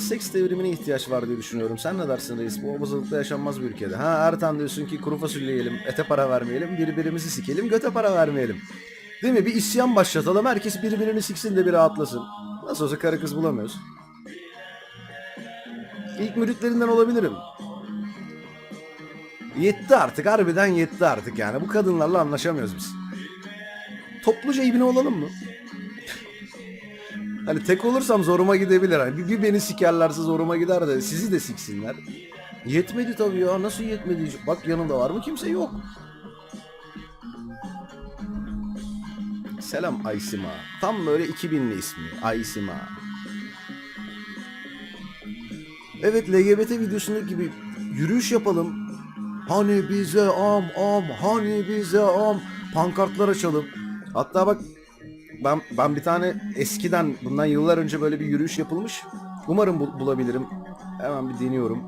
seks devrimine ihtiyaç var diye düşünüyorum. Sen ne dersin reis? Bu obazılıkta yaşanmaz bir ülkede. Ha Ertan diyorsun ki kuru fasulye yiyelim, ete para vermeyelim, birbirimizi sikelim, göte para vermeyelim. Değil mi? Bir isyan başlatalım, herkes birbirini siksin de bir rahatlasın. Nasıl olsa karı kız bulamıyoruz. İlk müritlerinden olabilirim. Yetti artık, harbiden yetti artık yani. Bu kadınlarla anlaşamıyoruz biz. Topluca ibne olalım mı? Hani tek olursam zoruma gidebilir. Hani bir, beni sikerlerse zoruma gider de sizi de siksinler. Yetmedi tabii ya. Nasıl yetmedi? Bak yanında var mı? Kimse yok. Selam Aysima. Tam böyle 2000'li ismi. Aysima. Evet LGBT videosundaki gibi yürüyüş yapalım. Hani bize am am hani bize am pankartlar açalım. Hatta bak ben ben bir tane eskiden bundan yıllar önce böyle bir yürüyüş yapılmış. Umarım bul- bulabilirim. Hemen bir deniyorum.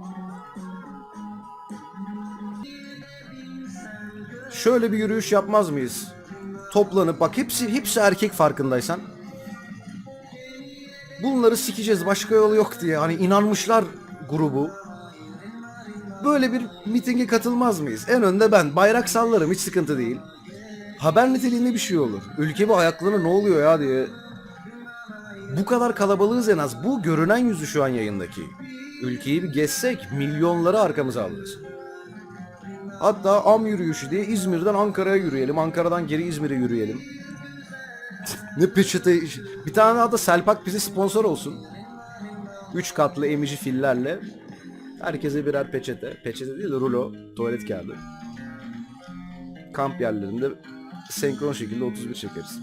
Şöyle bir yürüyüş yapmaz mıyız? Toplanıp bak hepsi hepsi erkek farkındaysan. Bunları sikeceğiz başka yolu yok diye hani inanmışlar grubu. Böyle bir mitinge katılmaz mıyız? En önde ben bayrak sallarım hiç sıkıntı değil haber niteliğinde bir şey olur. Ülke bir ayaklarına ne oluyor ya diye. Bu kadar kalabalığız en az. Bu görünen yüzü şu an yayındaki. Ülkeyi bir gezsek milyonları arkamıza alırız. Hatta am yürüyüşü diye İzmir'den Ankara'ya yürüyelim. Ankara'dan geri İzmir'e yürüyelim. ne peçete... Bir tane daha da Selpak bize sponsor olsun. Üç katlı emici fillerle. Herkese birer peçete. Peçete değil de rulo. Tuvalet kağıdı kamp yerlerinde senkron şekilde 31 çekeriz.